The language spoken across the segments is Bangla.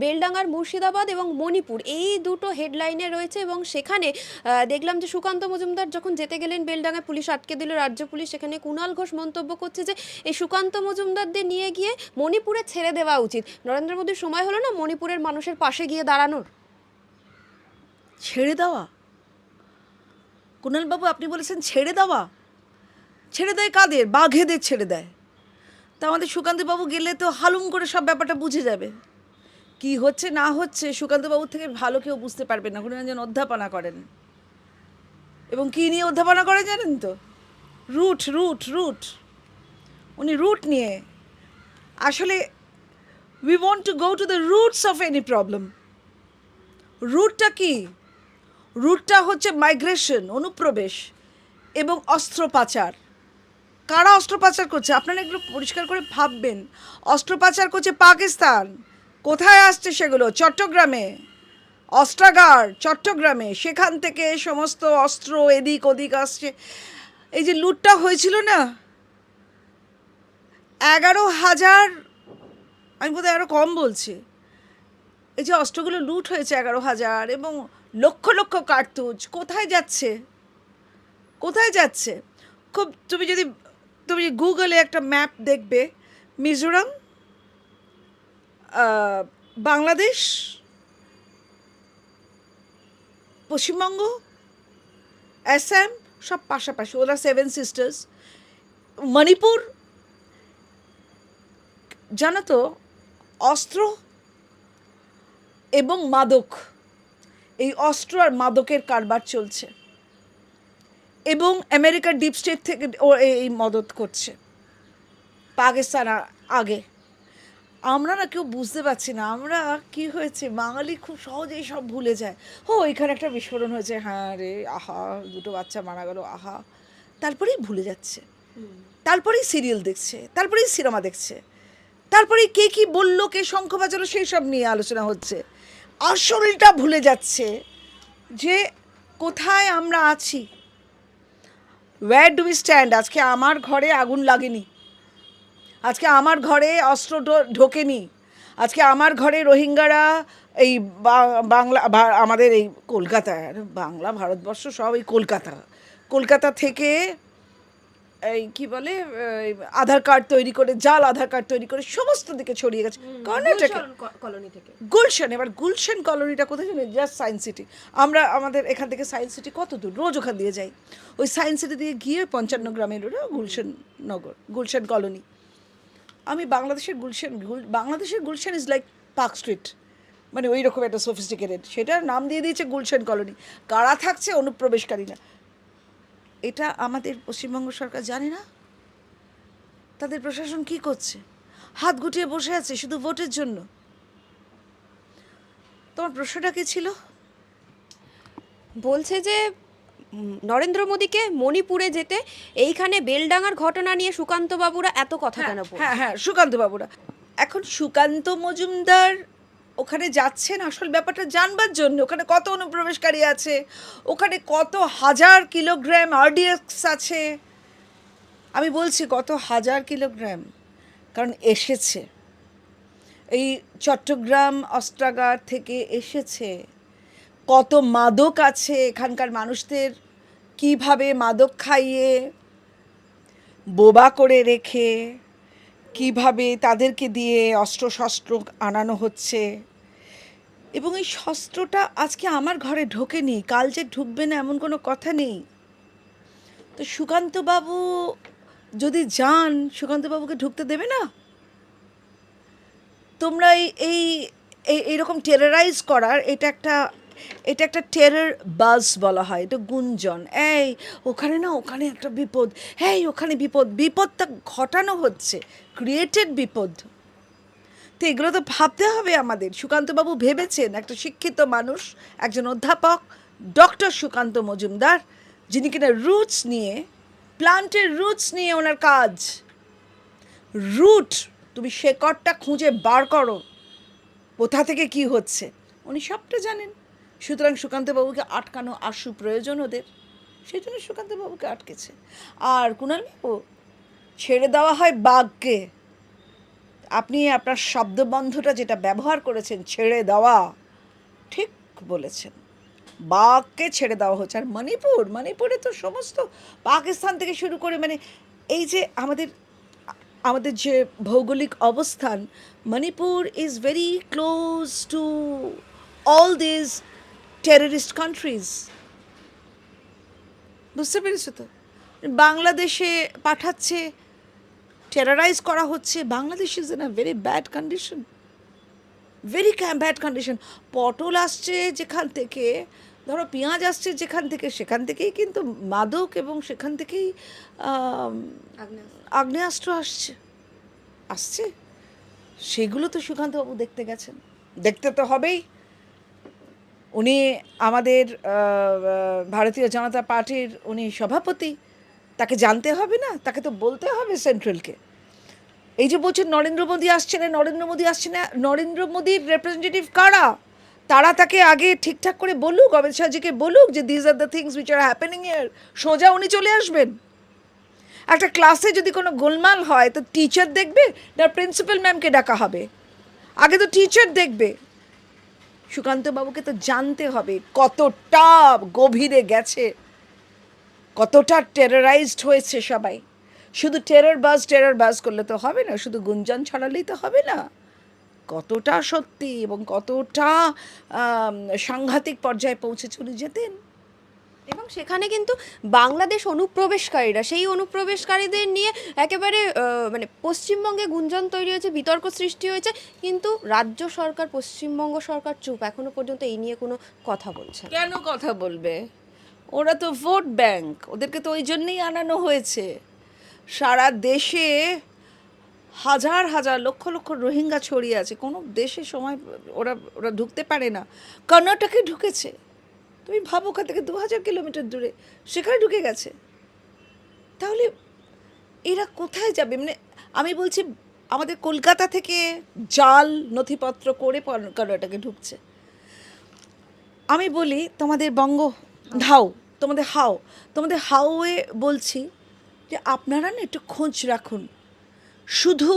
বেলডাঙ্গার মুর্শিদাবাদ এবং মণিপুর। এই দুটো হেডলাইনে রয়েছে এবং সেখানে দেখলাম যে সুকান্ত মজুমদার যখন যেতে গেলেন বেলডাঙ্গায়, পুলিশ আটকে দিল, রাজ্য পুলিশ, সেখানে কুণাল ঘোষ মন্তব্য করছে যে, এই সুকান্ত মজুমদারদের নিয়ে গিয়ে মণিপুরে ছেড়ে দেওয়া উচিত। নরেন্দ্র মোদীর সময় হলো না মণিপুরের মানুষের পাশে গিয়ে দাঁড়ানোর? ছেড়ে দেওয়া? কুণালবাবু, আপনি বলেছেন ছেড়ে দেওয়া? ছেড়ে দেয় কাদের? বাঘেদের ছেড়ে দেয়। তা আমাদের সুকান্তবাবু গেলে তো হালুম করে সব ব্যাপারটা বুঝে যাবে। কি হচ্ছে, না হচ্ছে, সুকান্তবাবুর থেকে ভালো কেউ বুঝতে পারবে না। একজন অধ্যাপনা করেন। এবং কী নিয়ে অধ্যাপনা করেন জানেন তো? Root root root. উনি রুট নিয়ে। আসলে we want to go to the roots of any problem রুটটা কি? রুটটা হচ্ছে মাইগ্রেশন অনুপ্রবেশ এবং অস্ত্র পাচার কারা অস্ত্র পাচার করছে? আপনারা এগুলো পরিষ্কার করে ভাববেন। অস্ত্র পাচার করছে পাকিস্তান। কোথায় আসছে সেগুলো? চট্টগ্রামে। অস্ত্রাগার, চট্টগ্রামে। সেখান থেকে সমস্ত অস্ত্র এদিক ওদিক আসছে। এই যে লুটটা হয়েছিল না? এগারো হাজার, আমি বোধহয় আরও কম বলছি। এই যে অস্ত্রগুলো লুট হয়েছে এগারো হাজার এবং লক্ষ লক্ষ কার্তুজ, কোথায় যাচ্ছে? কোথায় যাচ্ছে? খুব, তুমি যদি, তুমি গুগলে একটা ম্যাপ দেখবে, মিজোরাম বাংলাদেশ, পশ্চিমবঙ্গ অ্যাসাম সব পাশাপাশি, ওরা সেভেন সিস্টার্স মণিপুর, জানো তো, অস্ত্র এবং মাদক, এই অস্ত্র আর মাদকের কারবার চলছে এবং আমেরিকার ডিপ স্টেট থেকে ও এই- মদত করছে, পাকিস্তান আগে। আমরা না কেউ বুঝতে পারছি না আমরা কি হয়েছে? বাঙালি খুব সহজেই সব ভুলে যায়। ও এখানে একটা বিস্ফোরণ হয়েছে। হ্যাঁ রে আহা দুটো বাচ্চা মারা গেল আহা। তারপরেই ভুলে যাচ্ছে। তারপরেই সিরিয়াল দেখছে তারপরেই সিনেমা দেখছে। তারপরে কে কি বলল কে শঙ্খ বাজালো সেই সব নিয়ে আলোচনা হচ্ছে। আসলটা ভুলে যাচ্ছে যে কোথায় আমরা আছি। ওয়্যার ডু উই স্ট্যান্ড আজকে আমার ঘরে আগুন লাগেনি। আজকে আমার ঘরে অস্ত্র ঢোকেনি। আজকে আমার ঘরে রোহিঙ্গারা এই বাংলা আমাদের এই কলকাতায় আরে বাংলা ভারতবর্ষ সব এই কলকাতা। কলকাতা থেকে এই কি বলে আধার কার্ড তৈরি করে জাল আধার কার্ড তৈরি করে সমস্ত দিকে ছড়িয়ে গেছে। কর্ণাটকে। কলোনি থেকে। গুলশান এবার গুলশান কলোনিটা কোথায় জানেন? জাস্ট সায়েন্স সিটি আমরা আমাদের এখান থেকে সায়েন্স সিটি কত দূর? রোজ ওখান দিয়ে যাই। ওই সায়েন্স সিটি দিয়ে গিয়ে পঞ্চান্ন গ্রামের ওটা গুলশান নগর গুলশান কলোনি। আমি বাংলাদেশের গুলশান, গুল- বাংলাদেশের Gulshan is like Park Street মানে ওই রকম একটা সফিস্টিকেটেড সেটার নাম দিয়ে দিয়েছে গুলশান কলোনি কারা থাকছে অনুপ্রবেশকারীরা এটা আমাদের পশ্চিমবঙ্গ সরকার জানে না। তাদের প্রশাসন কি করছে? হাত গুটিয়ে বসে আছে শুধু ভোটের জন্য। তোমার প্রশ্নটা কি ছিল? বলছে যে নরেন্দ্র মোদীকে মণিপুরে যেতে এইখানে বেলডাঙ্গার ঘটনা নিয়ে সুকান্ত বাবুরা এত কথা কেন হ্যাঁ হ্যাঁ সুকান্ত বাবুরা এখন সুকান্ত মজুমদার ওখানে যাচ্ছেন আসল ব্যাপারটা জানবার জন্য। ওখানে কত অনুপ্রবেশকারী আছে? ওখানে কত হাজার কিলোগ্রাম আরডিএক্স আছে? আমি বলছি কত হাজার কিলোগ্রাম? কারণ এসেছে। এই চট্টগ্রাম অস্ত্রাগার থেকে এসেছে। কত মাদক আছে এখানকার মানুষদের? কীভাবে মাদক খাইয়ে, বোবা করে রেখে, কীভাবে তাদেরকে দিয়ে অস্ত্রশস্ত্র আনানো হচ্ছে। এবং এই শস্ত্রটা আজকে আমার ঘরে ঢোকেনি, কাল যে ঢুকবে না এমন কোনো কথা নেই। তো সুকান্তবাবু যদি যান, সুকান্তবাবুকে ঢুকতে দেবে না? তোমরা এই, এই- এইরকম টেরারাইজ করার এটা একটা এটা একটা টেরার বাজ বলা হয়, এটা গুঞ্জন। এই, ওখানে না, ওখানে একটা বিপদ। এই ওখানে বিপদ। বিপদটা ঘটানো হচ্ছে ক্রিয়েটেড বিপদ। তো এগুলো তো ভাবতে হবে আমাদের। সুকান্তবাবু ভেবেছেন, একটা শিক্ষিত মানুষ, একজন অধ্যাপক ডক্টর সুকান্ত মজুমদার, যিনি কিনা রুটস নিয়ে প্লান্টের রুটস নিয়ে ওনার কাজ। রুট তুমি শেকড়টা খুঁজে বার করো। কোথা থেকে কি হচ্ছে? উনি সবটা জানেন। সুতরাং সুকান্তবাবুকে আটকানো আশু প্রয়োজন ওদের। সেই জন্য সুকান্তবাবুকে আটকেছে। আর কুণালবাবু, ছেড়ে দেওয়া হয় বাঘকে। আপনি আপনার শব্দবন্ধটা যেটা ব্যবহার করেছেন, ছেড়ে দেওয়া, ঠিক বলেছেন। বাঘকে ছেড়ে দেওয়া হচ্ছে। আর মণিপুর, মণিপুরে তো সমস্ত পাকিস্তান থেকে শুরু করে মানে এই যে আমাদের আমাদের যে ভৌগোলিক অবস্থান, Manipur is very close to all this terrorist countries বুঝতে পেরেছ তো? বাংলাদেশে পাঠাচ্ছে টেরারাইজ করা হচ্ছে। Bangladesh is in a very bad condition very bad condition পটল আসছে যেখান থেকে ধরো পেঁয়াজ আসছে যেখান থেকে সেখান থেকেই কিন্তু মাদক এবং সেখান থেকেই আগ্নেয়াস্ত্র আসছে। আসছে? সেগুলো তো সুকান্তবাবু দেখতে গেছেন। দেখতে তো হবেই। উনি আমাদের ভারতীয় জনতা পার্টির উনি সভাপতি। তাকে জানতে হবে না, তাকে তো বলতে হবে সেন্ট্রালকে। এই যে বলছেন নরেন্দ্র মোদী আসছে না, নরেন্দ্র মোদী আসছে না, নরেন্দ্র মোদীর রিপ্রেজেন্টেটিভ কারা? তারা তাকে আগে ঠিকঠাক করে বলুক, অমিত শাহজিকে বলুক যে these are the things which are happening ইয়ার সোজা উনি চলে আসবেন। একটা ক্লাসে যদি কোনো গোলমাল হয়, তো টিচার দেখবে না প্রিন্সিপাল ম্যামকে ডাকা হবে? আগে তো টিচার দেখবে। সুকান্ত বাবুকে তো জানতে হবে কতটা গভীরে গেছে, কতটা টেররাইজড হয়েছে সবাই। শুধু টেরর বাস টেরর বাস করলে তো হবে না, শুধু গুঞ্জন ছড়ালেই তো হবে না। কতটা সত্যি এবং কতটা সাংঘাতিক পর্যায়ে পৌঁছে চলে যেতেন। এবং সেখানে কিন্তু বাংলাদেশ অনুপ্রবেশকারীরা, সেই অনুপ্রবেশকারীদের নিয়ে একেবারে মানে পশ্চিমবঙ্গে গুঞ্জন তৈরি হয়েছে, বিতর্ক সৃষ্টি হয়েছে, কিন্তু রাজ্য সরকার, পশ্চিমবঙ্গ সরকার চুপ। এখনও পর্যন্ত এই নিয়ে কোনো কথা বলছে কেন কথা বলবে? ওরা তো ভোট ব্যাংক, ওদেরকে তো ওই জন্যই আনানো হয়েছে। সারা দেশে হাজার হাজার, লক্ষ লক্ষ রোহিঙ্গা ছড়িয়ে আছে। কোনো দেশে সময়, ওরা ওরা ঢুকতে পারে না। কর্ণাটকে ঢুকেছে। তুমি ভাবো ওখান থেকে দু হাজার কিলোমিটার দূরে, সেখানে ঢুকে গেছে। তাহলে এরা কোথায় যাবে? মানে আমি বলছি, আমাদের কলকাতা থেকে জাল, নথিপত্র করে কর্ণাটকে ঢুকছে? আমি বলি, তোমাদের বঙ্গ ধাও তোমাদের হাও, তোমাদের হাওয়ে বলছি যে আপনারা না একটু খোঁজ রাখুন। শুধু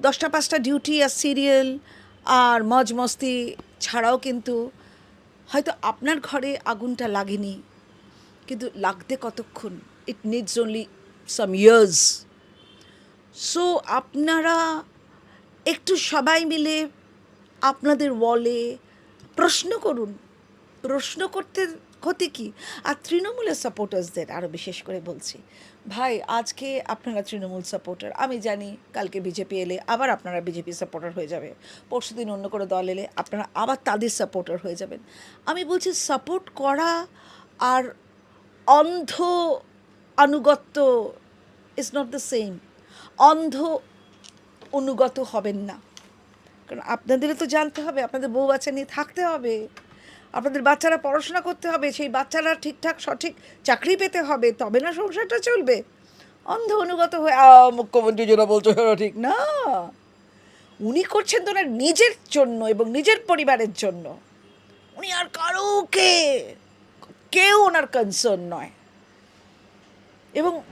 দশটা পাঁচটা ডিউটি আর সিরিয়াল আর মজ মস্তি ছাড়াও কিন্তু হয়তো আপনার ঘরে আগুনটা লাগেনি, কিন্তু লাগতে কতক্ষণ? It needs only some years so আপনারা একটু সবাই মিলে আপনাদের ওয়ালে প্রশ্ন করুন। প্রশ্ন করতে ক্ষতি কি? আর তৃণমূলের সাপোর্টার্সদের আরও বিশেষ করে বলছি। ভাই, আজকে আপনারা তৃণমূল সাপোর্টার আমি জানি কালকে বিজেপি এলে আবার আপনারা বিজেপি সাপোর্টার হয়ে যাবে। পরশু দিন অন্য কোনো দল এলে আপনারা আবার তাদের সাপোর্টার হয়ে যাবেন। আমি বলছি সাপোর্ট করা আর অন্ধ আনুগত্য ইজ নট দ্য সেম অন্ধ অনুগত হবেন না। কারণ আপনাদেরও তো জানতে হবে, আপনাদের বউ বাচ্চা নিয়ে থাকতে হবে। আপনাদের বাচ্চারা পড়াশোনা করতে হবে সেই বাচ্চারা ঠিকঠাক সঠিক চাকরি পেতে হবে তবে না সংসারটা চলবে। অন্ধ অনুগত হয়ে "আ, মুখ্যমন্ত্রী যেটা বলছে ঠিক না। উনি করছেন তো নিজের জন্য এবং নিজের পরিবারের জন্য। উনি আর কারোকে কেউ ওনার কনসার্ন নয়। এবং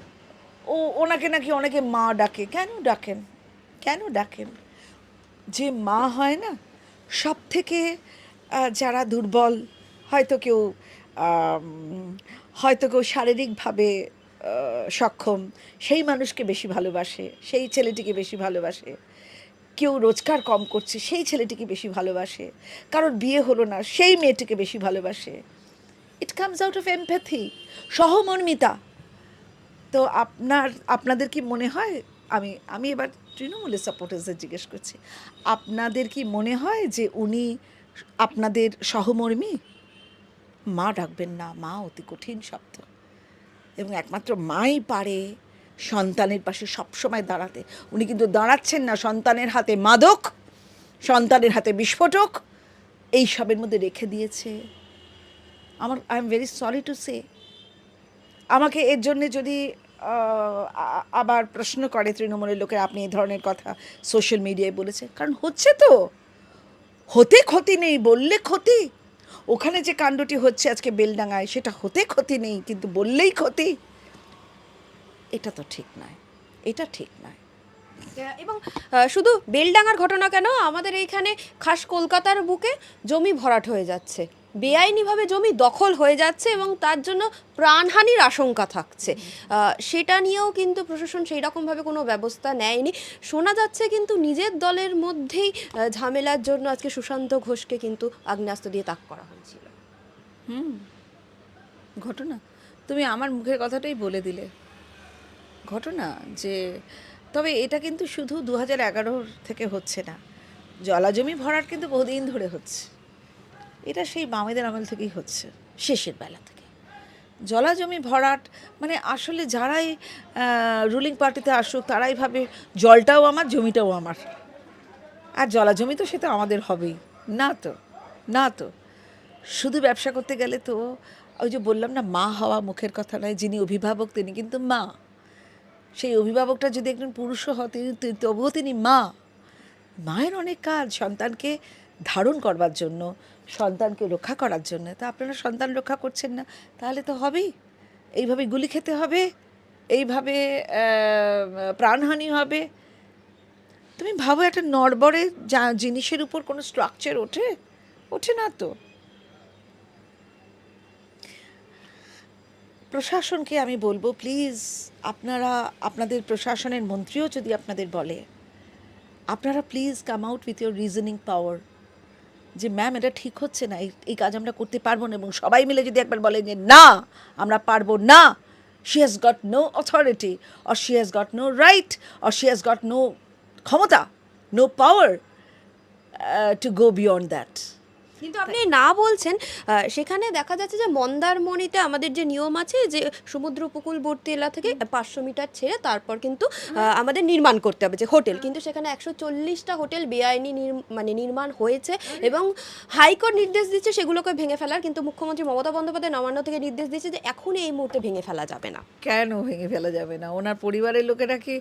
ও ওনাকে নাকি অনেকে মা ডাকে। কেন ডাকেন? কেন ডাকেন? যে মা হয় না সব থেকে যারা দুর্বল, হয়তো কেউ হয়তো কেউ শারীরিকভাবে সক্ষম, সেই মানুষকে বেশি ভালোবাসে, সেই ছেলেটিকে বেশি ভালোবাসে। কেউ রোজগার কম করছে, সেই ছেলেটিকে বেশি ভালোবাসে। কারোর বিয়ে হলো না, সেই মেয়েটিকে বেশি ভালোবাসে। It comes out of empathy সহমর্মিতা। তো আপনার, আপনাদের কি মনে হয়, আমি আমি এবার তৃণমূলের সাপোর্টার্সদের জিজ্ঞেস করছি, আপনাদের কি মনে হয় যে উনি আপনাদের সহমর্মী? মা ডাকবেন না, মা অতি কঠিন শব্দ। এবং একমাত্র মাই পারে সন্তানের পাশে সবসময় দাঁড়াতে। উনি কিন্তু দাঁড়াচ্ছেন না সন্তানের হাতে মাদক, সন্তানের হাতে বিস্ফোটক। এই সবের মধ্যে রেখে দিয়েছে। আমার I am very sorry to say আমাকে এর জন্যে যদি আবার প্রশ্ন করে তৃণমূলের লোকের, আপনি এই ধরনের কথা সোশ্যাল মিডিয়ায় বলেছে কারণ হচ্ছে তো হতে ক্ষতি নেই, বললে ক্ষতি। ওখানে যে কাণ্ডটি হচ্ছে আজকে বেলডাঙায় সেটা হতে ক্ষতি নেই, কিন্তু বললেই ক্ষতি। এটা তো ঠিক নয়, এটা ঠিক নয়। এবং শুধু বেলডাঙার ঘটনা কেন? আমাদের এইখানে খাস কলকাতার বুকে জমি ভরাট হয়ে যাচ্ছে। বেআইনিভাবে জমি দখল হয়ে যাচ্ছে এবং তার জন্য প্রাণহানির আশঙ্কা থাকছে। সেটা নিয়েও কিন্তু প্রশাসন সেই রকমভাবে কোনো ব্যবস্থা নেয়নি। শোনা যাচ্ছে কিন্তু নিজের দলের মধ্যেই ঝামেলার জন্য আজকে সুশান্ত ঘোষকে কিন্তু আগ্নেয়াস্ত্র দিয়ে তাক করা হয়েছিল। হুম। ঘটনা? তুমি আমার মুখের কথাটাই বলে দিলে। ঘটনা যে, তবে এটা কিন্তু শুধু দু হাজার থেকে হচ্ছে না। জলাজমি ভরাট কিন্তু বহুদিন ধরে হচ্ছে। এটা সেই বামেদের আমল থেকেই হচ্ছে, শেষের বেলা থেকে। জলাজমি ভরাট মানে আসলে যারাই রুলিং পার্টিতে আসুক, তারাই ভাবে জলটাও আমার, জমিটাও আমার। আর জলাজমি তো সেটা আমাদের হবেই। না তো না তো। শুধু ব্যবসা করতে গেলে তো, ওই যে বললাম না, মা হওয়া মুখের কথা নয়, যিনি অভিভাবক তিনি কিন্তু মা। সেই অভিভাবকটা যদি একজন পুরুষও হয়, তিনি, তবুও তিনি মা। মায়ের অনেক কাজ, সন্তানকে ধারণ করবার জন্য, সন্তানকে রক্ষা করার জন্য। তা আপনারা সন্তান রক্ষা করছেন না, তাহলে তো হবেই। এইভাবে গুলি খেতে হবে, এইভাবে প্রাণহানি হবে। তুমি ভাবো একটা নড়বড়ে যা জিনিসের উপর কোনো স্ট্রাকচার ওঠে? ওঠে না তো। প্রশাসনকে আমি বলব প্লিজ আপনারা, আপনাদের প্রশাসনের মন্ত্রীও যদি আপনাদের বলে, আপনারা please come out with your reasoning power যে, ম্যাম, এটা ঠিক হচ্ছে না। এই- কাজ আমরা করতে পারব না। এবং সবাই মিলে যদি একবার বলেন যে, না, আমরা পারব না she has got no authority or she has got no right or she has got no ক্ষমতা no power to go beyond that কিন্তু আপনি না বলছেন সেখানে দেখা যাচ্ছে যে মন্দারমণিতে আমাদের যে নিয়ম আছে যে সমুদ্র উপকূলবর্তী এলাকা থেকে পাঁচশো মিটার ছেড়ে তারপর কিন্তু আমাদের নির্মাণ করতে হবে যে হোটেল। কিন্তু সেখানে একশো চল্লিশটা হোটেল বেআইনি মানে নির্মাণ হয়েছে এবং হাইকোর্ট নির্দেশ দিচ্ছে সেগুলোকে ভেঙে ফেলার কিন্তু মুখ্যমন্ত্রী মমতা বন্দ্যোপাধ্যায় নবান্ন থেকে নির্দেশ দিচ্ছে যে এখন এই মুহূর্তে ভেঙে ফেলা যাবে না। কেন ভেঙে ফেলা যাবে না? ওনার পরিবারের লোকেরা কি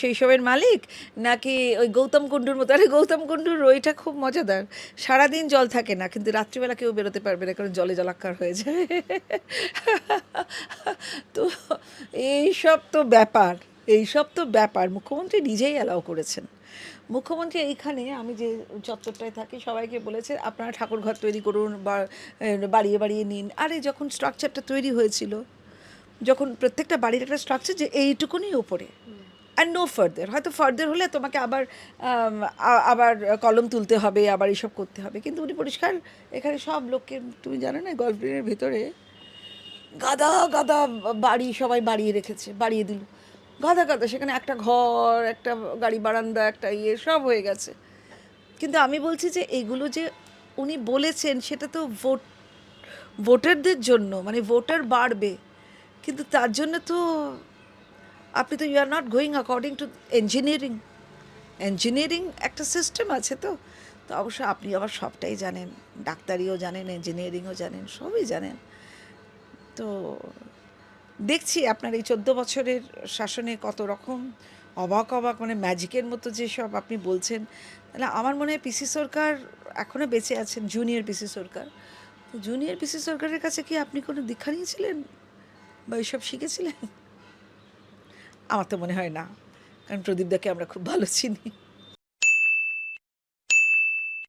সেই সবের মালিক? নাকি ওই গৌতম কুণ্ডুর মতো? আরে গৌতম কুণ্ডুর ওইটা খুব মজাদার। সারাদিন জল থাকে না, কিন্তু রাত্রিবেলা কেউ বেরোতে পারবে না, কারণ জলে জলাক্কার হয়ে যায়। তো এইসব তো ব্যাপার এইসব তো ব্যাপার। মুখ্যমন্ত্রী নিজেই অ্যালাউ করেছেন। মুখ্যমন্ত্রী এইখানে, আমি যে চত্বরটায় থাকি, সবাইকে বলেছে, আপনারা ঠাকুর ঘর তৈরি করুন বা বাড়িয়ে বাড়িয়ে নিন। আরে, যখন স্ট্রাকচারটা তৈরি হয়েছিল, যখন প্রত্যেকটা বাড়ির একটা স্ট্রাকচার যে এইটুকুনি উপরে। আর নো ফার্দার হয়তো ফার্দার হলে তোমাকে আবার আবার কলম তুলতে হবে, আবার এসব করতে হবে। কিন্তু উনি পরিষ্কার, এখানে সব লোককে, তুমি জানো না গ্রিনের ভিতরে গাদা গাদা বাড়ি, সবাই বাড়িয়ে রেখেছে, বাড়িয়ে দিল। গাদা গাদা, সেখানে একটা ঘর, একটা গাড়ি বারান্দা, একটা ইয়ে সব হয়ে গেছে। কিন্তু আমি বলছি যে, এগুলো যে উনি বলেছেন, সেটা তো ভোট, ভোটারদের জন্য মানে ভোটার বাড়বে। কিন্তু তার জন্য তো আপনি তো you are not going according to engineering engineering একটা সিস্টেম আছে তো। তো অবশ্য আপনি আবার সবটাই জানেন। ডাক্তারিও জানেন ইঞ্জিনিয়ারিংও জানেন, সবই জানেন। তো দেখছি আপনার এই চোদ্দ বছরের শাসনে কত রকম অবাক অবাক মানে ম্যাজিকের মতো যেসব আপনি বলছেন। তাহলে আমার মনে হয় পিসি সরকার এখনও বেঁচে আছেন জুনিয়র পিসি সরকার। তো জুনিয়র পিসি সরকারের কাছে কি আপনি কোনো দীক্ষা নিয়েছিলেন? বা এইসব শিখেছিলেন? আমার তো মনে হয় না। কারণ প্রদীপদাকে আমরা খুব ভালো চিনি।